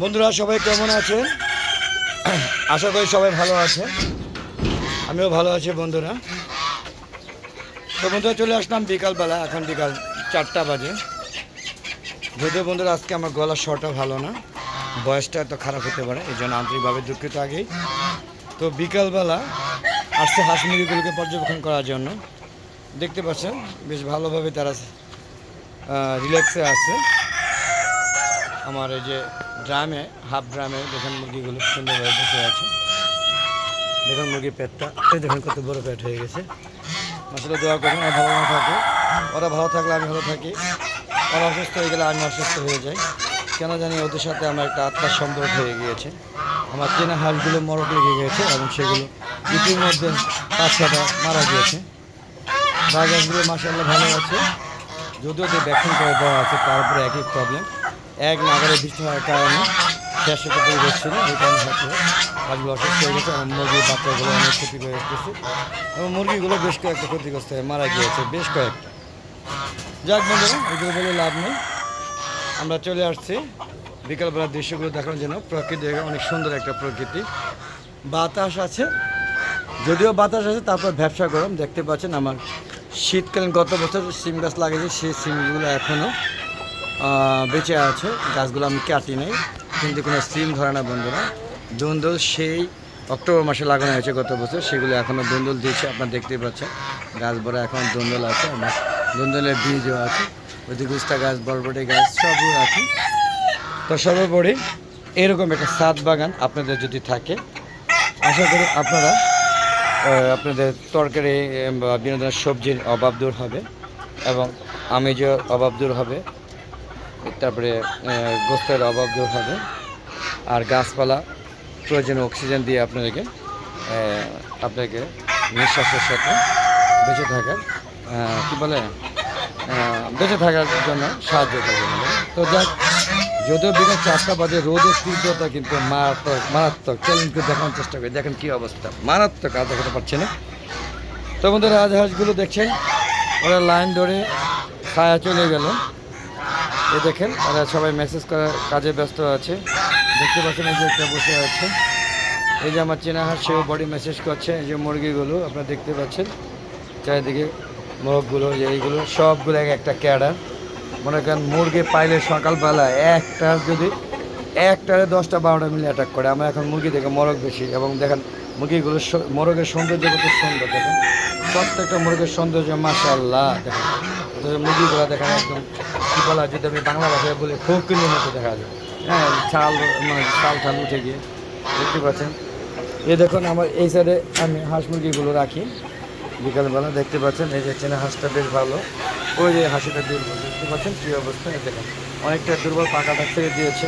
বন্ধুরা, সবাই কেমন আছেন? আশা করি সবাই ভালো আছে আমিও ভালো আছি বন্ধুরা। তো বন্ধুরা, চলে আসলাম বিকালবেলা, এখন বিকাল চারটা বাজে। যদিও বন্ধুরা, আজকে আমার গলার স্বরটা ভালো না, বয়সটা এত খারাপ হতে পারে এই জন্য আন্তরিকভাবে দুঃখিত আগেই। তো বিকালবেলা আসছে হাঁস মুরগিগুলোকে পর্যবেক্ষণ করার জন্য। দেখতে পাচ্ছেন, বেশ ভালোভাবে তারা রিল্যাক্সে আছে। আমার এই যে ড্রামে, হাফ ড্রামে দেখেন মুরগিগুলো সুন্দরভাবে বসে আছে। দেখুন মুরগির পেটটা। দেখুন কত বড় পেট হয়ে গেছে। আসলে দোয়া করুন ওরা ভালো না থাকে। ওরা ভালো থাকলে আমি ভালো থাকি। ওরা অসুস্থ হয়ে গেলে আমি অসুস্থ হয়ে যাই। কেন জানি ওদের সাথে আমার একটা আত্মার সম্পর্ক হয়ে গিয়েছে। আমার চেনা হাঁসগুলো মরক লেগে গিয়েছে এবং সেগুলো ইতিমধ্যে পাঁচ ছটা মারা গিয়েছে। বাজারগুলো মাসাল্লাহ ভালো আছে। যদিও যে ভ্যাকসিন করে দেওয়া আছে তারপরে একই প্রবলেম এক নাগারে বৃষ্টি হওয়ার কারণে শেষ করতে হচ্ছিল এই কারণে হয়তো হাঁসগুলো অসুস্থ হয়ে গেছে। এবং মুরগির বাচ্চাগুলো অনেক ক্ষতি করে এসেছে এবং মুরগিগুলো বেশ কয়েকটা ক্ষতিগ্রস্ত হয়ে মারা গিয়েছে, বেশ কয়েকটা। যাক বন্ধুরা, এগুলো বলে লাভ নেই। আমরা চলে আসছি। বিকালবেলার দৃশ্যগুলো দেখানোর জন্য। প্রকৃতি অনেক সুন্দর একটা প্রকৃতি। বাতাস আছে। যদিও বাতাস আছে, তারপর ব্যবসা গরম। দেখতে পাচ্ছেন আমার শীতকালীন গত বছর সিম গাছ লাগিয়েছি সেই সিমগুলো এখনও বেঁচে আছে। গাছগুলো আমি কাটি নাই, কিন্তু কোনো সিম ধরে না বন্ধুরা। দুন্দল সেই অক্টোবর মাসে লাগানো হয়েছে গত বছর, সেগুলো এখনও দুন্দল দিয়েছে, আপনারা দেখতেই পাচ্ছেন। গাছ ভরা এখন দুন্দল আছে, আমার দুন্দলের বীজও আছে ওইদিকে উস্তা গাছ, বরবটি গাছ সবও আছে। তো সর্বোপরি এরকম একটা সাত বাগান আপনাদের যদি থাকে, আশা করি আপনারা আপনাদের তরকারি বা বিনোদনের সবজির অভাব দূর হবে এবং আমেজের অভাব দূর হবে। তারপরে গোস্তের অভাব দূর হবে। আর গাছপালা প্রয়োজনীয় অক্সিজেন দিয়ে আপনাদেরকে আপনাকে নিঃশ্বাসের সাথে বেঁচে থাকার কী বলে বেঁচে থাকার জন্য সাহায্য করবে। তো যাক যদিও বিকাল চারটা বাজে রোদের তীব্রতা কিন্তু মারাত্মক মারাত্মক। চ্যালেঞ্জ করে দেখানোর চেষ্টা করি, দেখেন কী অবস্থা। মারাত্মক আর দেখাতে পারছে না। তো আমাদের রাজহাঁসগুলো দেখছেন, ওরা লাইন ধরে ছায়া চলে গেল। এই দেখেন, ওরা সবাই মেসেজ করার কাজে ব্যস্ত আছে। দেখতে পাচ্ছেন এই যে একটা বসে আছে। এই যে আমার চেনা হাঁস, সেও বডি মেসেজ করছে, এই যে মুরগিগুলো, আপনারা দেখতে পাচ্ছেন। চারিদিকে মোরগগুলো এইগুলো, সবগুলো এক একটা ক্যাডার। মনে করেন মুরগি পাইলে সকালবেলা একটা যদি একটারে দশটা বারোটা মিলে অ্যাটাক করে, আমরা এখন মুরগি দেখে মরগ বেশি। এবং দেখেন মুরগিগুলো মরগের সৌন্দর্য কত সুন্দর, দেখেন। প্রত্যেকটা মুরগের সৌন্দর্য মাসাল্লাহ দেখেন। মুরগিগুলো দেখেন একদম, কী বলা, যদি আমি বাংলা ভাষায় বলি ফকিনের মতো দেখা যায়। হ্যাঁ ছাল মানে ছাল ঠাল উঠে গিয়ে, দেখতে পাচ্ছেন? এই দেখুন, আমার এই সাইডে আমি হাঁস মুরগিগুলো রাখি। বিকালবেলা দেখতে পাচ্ছেন, এই যে চেনা হাঁসটা বেশ ভালো। ওই যে হাসিটা দুর্বল দেখতে পাচ্ছেন কী অবস্থা? দেখেন, অনেকটা দুর্বল পাকাটা ছেড়ে দিয়েছে।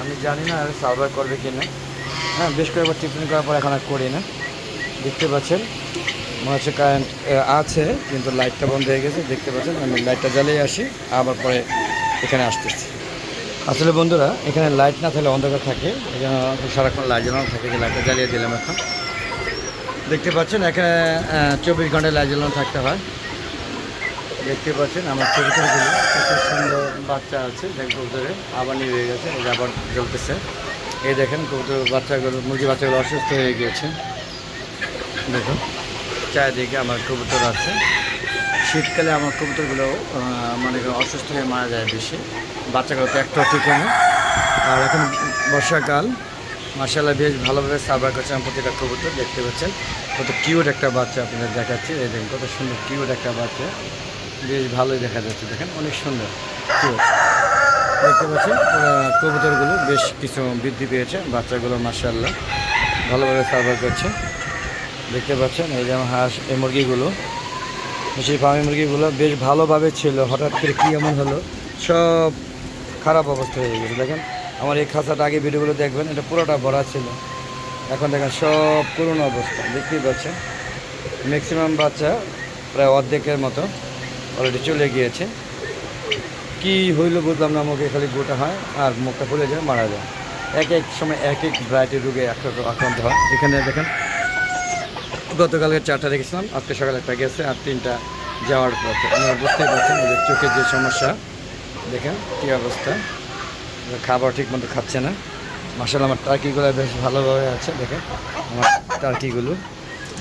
আমি জানি না আর সার্ভার করবে কি না। হ্যাঁ বেশ কয়েকবার টিফিন করার পর এখন আর করি না। দেখতে পাচ্ছেন? মনে হচ্ছে কারেন্ট আছে, কিন্তু লাইটটা বন্ধ হয়ে গেছে। দেখতে পাচ্ছেন? আমি লাইটটা জ্বালিয়ে আসি, আবার পরে এখানে আসতেছি। আসলে বন্ধুরা, এখানে লাইট না থাকলে অন্ধকার থাকে। এখানে সারাক্ষণ লাইট জ্বালানো থাকে, যে লাইটটা জ্বালিয়ে দিলাম এখন। দেখতে পাচ্ছেন? এখানে চব্বিশ ঘন্টায় লাইট জ্বালানো থাকতে হয়। দেখতে পাচ্ছেন, আমার কবুতরগুলো কত সুন্দর বাচ্চা আছে, দেখ কবুতরে, আবার নিয়ে গেছে যে আবার জ্বলতেছে। এই দেখেন কবুতর বাচ্চাগুলো, মুরগি বাচ্চাগুলো অসুস্থ হয়ে গিয়েছে। দেখুন, চারিদিকে আমার কবুতর আছে। শীতকালে আমার কবুতরগুলো মানে অসুস্থ হয়ে মারা যায় বেশি। বাচ্চাগুলো তো একটাও ঠিক না আর এখন বর্ষাকাল মার্শাল্লাহ বেশ ভালোভাবে সার্ভার করছে আমার প্রতিটা কবুতর, দেখতে পাচ্ছেন। কত কিউট একটা বাচ্চা আপনাদের দেখাচ্ছি। এই দেখেন, কত সুন্দর কিউট একটা বাচ্চা। বেশ ভালোই দেখা যাচ্ছে, দেখেন অনেক সুন্দর। দেখতে পাচ্ছেন কবুতরগুলো বেশ কিছু বৃদ্ধি পেয়েছে, বাচ্চাগুলো মার্শাল্লাহ ভালোভাবে সার্ভার করছে। দেখতে পাচ্ছেন, এই যেমন হাঁস, এই মুরগিগুলো, সেই ফার্মি মুরগিগুলো বেশ ভালোভাবে ছিল, হঠাৎ করে কী এমন হলো, সব খারাপ অবস্থা হয়ে গেছে। দেখেন, আমার এই খাঁচাটা আগে ভিডিওগুলো দেখবেন, এটা পুরোটা ভরা ছিল। এখন দেখেন সব পুরনো অবস্থা, দেখতেই পাচ্ছেন। ম্যাক্সিমাম বাচ্চা প্রায় অর্ধেকের মতো। অলরেডি চলে গিয়েছে। কি হইল বুঝলাম না, মুখে খালি গোটা হয় আর মুখটা ফুলে যায়, মারা যায়। এক এক সময় এক এক ভ্যারাইটি রোগে আক্রান্ত- আক্রান্ত হয়। এখানে দেখেন, গতকালকে চারটা রেখেছিলাম আজকে সকালে একটা গেছে আর তিনটা যাওয়ার পথে। আপনারা বুঝতেই পারছেন ওদের চোখের যে সমস্যা, দেখেন কী অবস্থা। খাবার ঠিক মতো খাচ্ছে না। মাসাল আমার টার্কিগুলো বেশ ভালোভাবে আছে, দেখেন। আমার টার্কিগুলো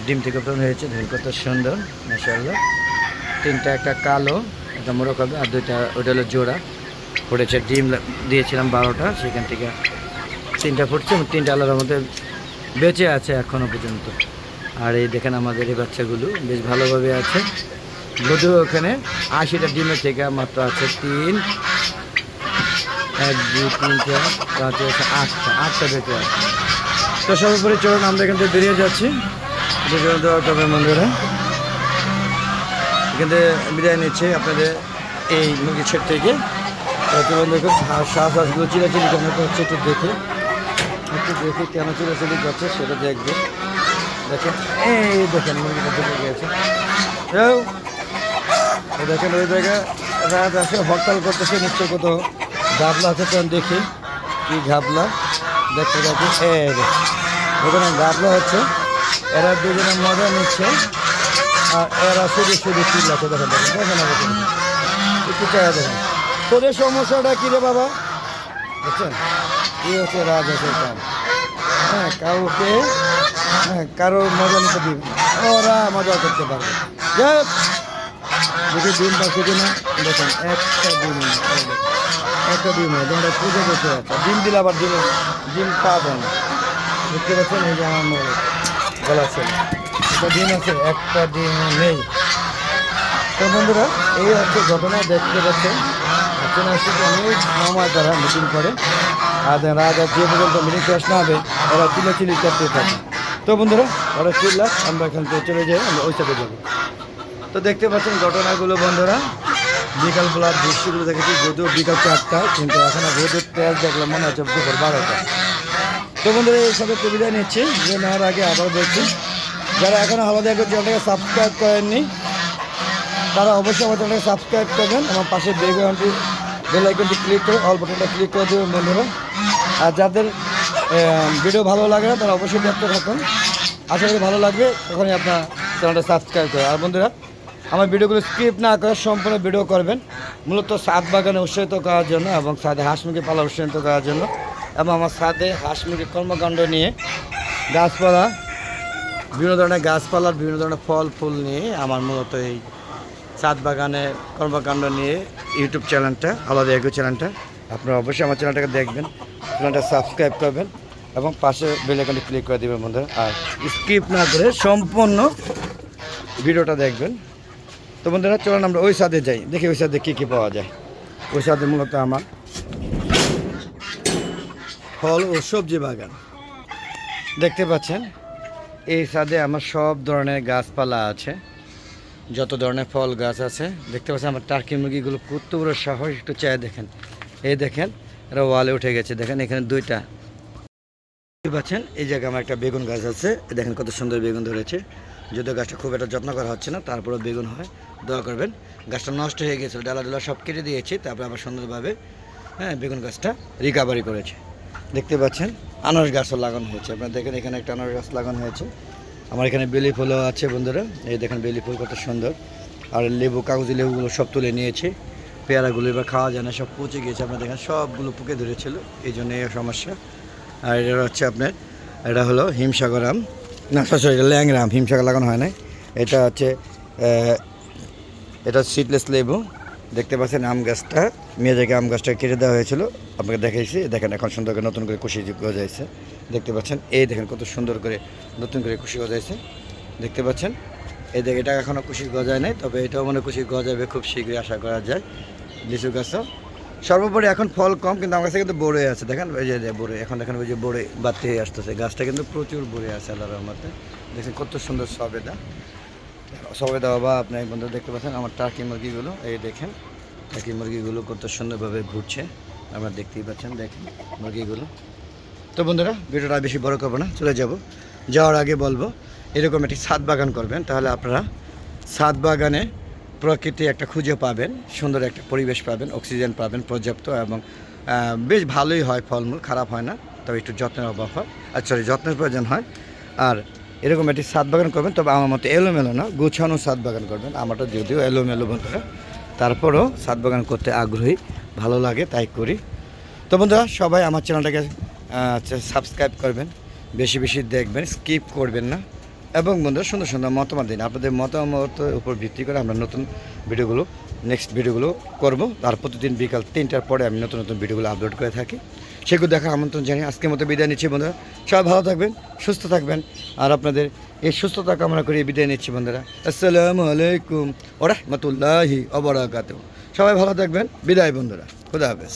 ডিম থেকে হয়েছে দেখেন কত সুন্দর মাসাল্লাহ তিনটা একটা কালো একটা মোরগ হবে আর দুইটা ওইটা হলো জোড়া। ফুটেছে ডিম দিয়েছিলাম বারোটা সেখান থেকে তিনটা ফুটছে তিনটা আলাদার মধ্যে বেঁচে আছে এখনও পর্যন্ত। আর এই দেখেন আমাদের এই বাচ্চাগুলো বেশ ভালোভাবে আছে। যদিও ওখানে আশিটা ডিমের থেকে মাত্র আছে তিন। এক দুই তিন চার ছয়, আটটা আটটা বেঁচে আছে। তো সর্বোপরি চলুন আমরা এখান থেকে বেরিয়ে যাচ্ছি। দেওয়া করবেন বন্ধুরা। এখান থেকে বিদায় নিচ্ছি আপনাদের এই মুরগি ছেট থেকে। তো বন্ধু শ্বাস চিলাচিলি কেন করছে একটু দেখে। একটু দেখে কেন চিলাচিলি করছে সেটা দেখবে। দেখেন, এই দেখেন মুরগিটা ঢুকে গেছে দেখেন ওই জায়গায় রাত আসে, হরতাল করতেছে, নিশ্চয় কত ঘাবলা আছে তো দেখি কি ঘাবলা। দেখতে দেখি ওখানে ঘাবলা হচ্ছে। এরা দুজনে মজা নিচ্ছে। এরা শুধু শুধু চিল্লাচ্ছে দেখেন দেখেন দেখেন দেখেন একটু চায়া দেখেন। তোদের সমস্যাটা কী রে বাবা? বুঝছেন? এই হচ্ছে রাজহাঁসের কাম হ্যাঁ কাউকে হ্যাঁ কারও মজা নিতে দিন। ওরা মজা করতে পারবে। দেখি ডিম পাচ্ছে কিনা। দেখেন, একটা ডিম একটা ডিম হয় তোমরা পুজো করতে আছে ডিম দিলে আবার ডিম ডিম পাবে না। দেখতে পাচ্ছেন? এই যে আমার গলা ছেলে একটা ডিম আছে, একটা ডিম নেই। তো বন্ধুরা, এই হচ্ছে ঘটনা দেখতে পাচ্ছেন। আসছে অনেক সময় তারা মিটিং করে। আর রাজা যে পর্যন্ত মিটিং শেষ না হবে, ওরা চিলে চিলি করতে থাকে। তো বন্ধুরা, ওরা চিল্লাক, আমরা এখান থেকে চলে যাই, আমরা ওই সাথে যাব। তো দেখতে পাচ্ছেন ঘটনাগুলো বন্ধুরা। বিকালবেলা দৃশ্যগুলো দেখেছি, যদিও বিকাল চারটা, কিন্তু এখন রোদের তেজ দেখলাম, মনে হচ্ছে দুপুর বারোটা। তো বন্ধুরা, এই সাথে সুবিধা নিচ্ছি। যে নেওয়ার আগে আবার বলছি, যারা এখনও হালাদা করে চ্যানেলটাকে সাবস্ক্রাইব করেননি, তারা অবশ্যই আমার চ্যানেলকে সাবস্ক্রাইব করবেন আমার পাশে বেগুনটি বেল আইকনটি ক্লিক করে, অল বাটনটা ক্লিক করে দেবেন বন্ধুরা। আর যাদের ভিডিও ভালো লাগে না, তারা অবশ্যই দেখতে থাকুন। আশা করি ভালো লাগবে, তখনই আপনার চ্যানেলটা সাবস্ক্রাইব করে। আর বন্ধুরা, আমার ভিডিওগুলো স্কিপ না করে সম্পূর্ণ ভিডিও করবেন। মূলত সাত বাগানে উৎসাহিত করার জন্য এবং সাদে হাঁস মুরগি পালা উৎসাহিত করার জন্য। এবং আমার সাথে হাঁস মুরগির কর্মকাণ্ড নিয়ে গাছপালা, বিভিন্ন ধরনের গাছপালার বিভিন্ন ধরনের ফল, ফুল নিয়ে আমার মূলত এই সাত বাগানে কর্মকাণ্ড নিয়ে ইউটিউব চ্যানেলটা, আলাদা এগো চ্যানেলটা। আপনারা অবশ্যই আমার চ্যানেলটাকে দেখবেন, চ্যানেলটা সাবস্ক্রাইব করবেন এবং পাশে বেল আইকনটি ক্লিক করে দেবেন বন্ধুরা। আর স্কিপ না করে সম্পূর্ণ ভিডিওটা দেখবেন। তো বন্ধুরা, চলুন আমরা ওই সাথে যাই, দেখি ওই সাথে কী কী পাওয়া যায়। ওই সাথে মূলত আমার ফল ও সবজি বাগান। দেখতে পাচ্ছেন, এই সাদে আমার সব ধরনের গাছপালা আছে। যত ধরনের ফল গাছ আছে, দেখতে পাচ্ছেন আমার টার্কি মুরগিগুলো কত বড় সাহস, একটু চায় দেখেন। এই দেখেন, এরা ওয়ালে উঠে গেছে, দেখেন এখানে দুইটা। দেখতে পাচ্ছেন, এই জায়গায় আমার একটা বেগুন গাছ আছে, দেখেন কত সুন্দর বেগুন ধরেছে। যদিও গাছটা খুব একটা যত্ন করা হচ্ছে না, তারপরেও বেগুন হয়, দোয়া করবেন। গাছটা নষ্ট হয়ে গেছিল, ডালা ডালা সব কেটে দিয়েছি, তারপরে আবার সুন্দরভাবে হ্যাঁ বেগুন গাছটা রিকাভারি করেছে। দেখতে পাচ্ছেন? আনারস গাছও লাগানো হয়েছে। আপনারা দেখেন এখানে একটা আনারস গাছ লাগানো হয়েছে। আমার এখানে বেলি ফুলও আছে বন্ধুরা। এই দেখেন বেলি ফুল কত সুন্দর। আর লেবু, কাগজি লেবুগুলো সব তুলে নিয়েছি। পেয়ারাগুলো এবার খাওয়া যায় না, সব পচে গিয়েছে। আপনার দেখেন, সবগুলো পুকে ধরেছিল। এই জন্য এই সমস্যা। আর এটা হচ্ছে আপনার এটা হলো হিমসাগর আম। না সরি এটা ল্যাংরাম হিমসাগর লাগানো হয় না এটা হচ্ছে এটা সিডলেস লেবু। দেখতে পাচ্ছেন আম গাছটা, মেয়েদেরকে আম গাছটা কেটে দেওয়া হয়েছিল। আপনাকে দেখাইছি, দেখেন এখন সুন্দর করে নতুন করে কুশি গজাইছে। দেখতে পাচ্ছেন, এই দেখেন কত সুন্দর করে নতুন করে কুশি গজাইছে। দেখতে পাচ্ছেন, এই দেখ এটা এখনও কুশি গজায় নাই, তবে এটাও মনে কুশি গজাবে, খুব শীঘ্রই আশা করা যায়। লিচু গাছও। সর্বোপরি এখন ফল কম, কিন্তু আমার কাছে কিন্তু বড়ে আছে। দেখেন ওই যে বড়ে, এখন দেখেন ওই যে বড়ে বাড়তে আসতেছে। গাছটা কিন্তু প্রচুর বড়ে আছে আল্লাহ রহমতে। দেখছেন কত সুন্দর সবেদা সবেদা বাবা, আপনি বন্ধু দেখতে পাচ্ছেন, আমার টার্কি মুরগিগুলো, এই দেখেন, টার্কি মুরগিগুলো কত সুন্দরভাবে ঘুরছে, আপনারা দেখতেই পাচ্ছেন, দেখেন মুরগিগুলো। তো বন্ধুরা, ভিডিওটা বেশি বড় করব না, চলে যাব। যাওয়ার আগে বলব, এরকম একটি ছাদ বাগান করবেন, তাহলে আপনারা ছাদ বাগানে প্রকৃতি একটা খুঁজে পাবেন, সুন্দর একটা পরিবেশ পাবেন, অক্সিজেন পাবেন, পর্যাপ্ত এবং বেশ ভালোই হয় ফলমূল, খারাপ হয় না, তবে একটু যত্নের অভাব হয় আর সরি যত্নের প্রয়োজন হয়। আর এরকম একটি ছাদ বাগান করবেন, তবে আমার মতো এলোমেলো না। গুছানো ছাদ বাগান করবেন, আমারটা যদিও এলোমেলো বন্ধুরা। তারপরও সাত বাগান করতে আগ্রহী, ভালো লাগে, তাই করি। তো বন্ধুরা, সবাই আমার চ্যানেলটাকে সাবস্ক্রাইব করবেন, বেশি বেশি দেখবেন, স্কিপ করবেন না। এবং বন্ধুরা, সুন্দর সুন্দর মতামত দিন। আপনাদের মতামতের উপর ভিত্তি করে আমরা নতুন ভিডিওগুলো নেক্সট ভিডিওগুলো করব। তার প্রতিদিন বিকাল তিনটার পরে আমি নতুন নতুন ভিডিওগুলো আপলোড করে থাকি। সেগুলো দেখা আমন্ত্রণ জানিয়ে আজকের মতো বিদায় নিচ্ছি বন্ধুরা। সবাই ভালো থাকবেন, সুস্থ থাকবেন, আর আপনাদের এই সুস্থতা কামনা করে বিদায় নিচ্ছি বন্ধুরা। আসসালামু আলাইকুম ওরহমতুল্লাহি অবরাকাত সবাই ভালো থাকবেন, বিদায় বন্ধুরা। খুদা হাফেজ।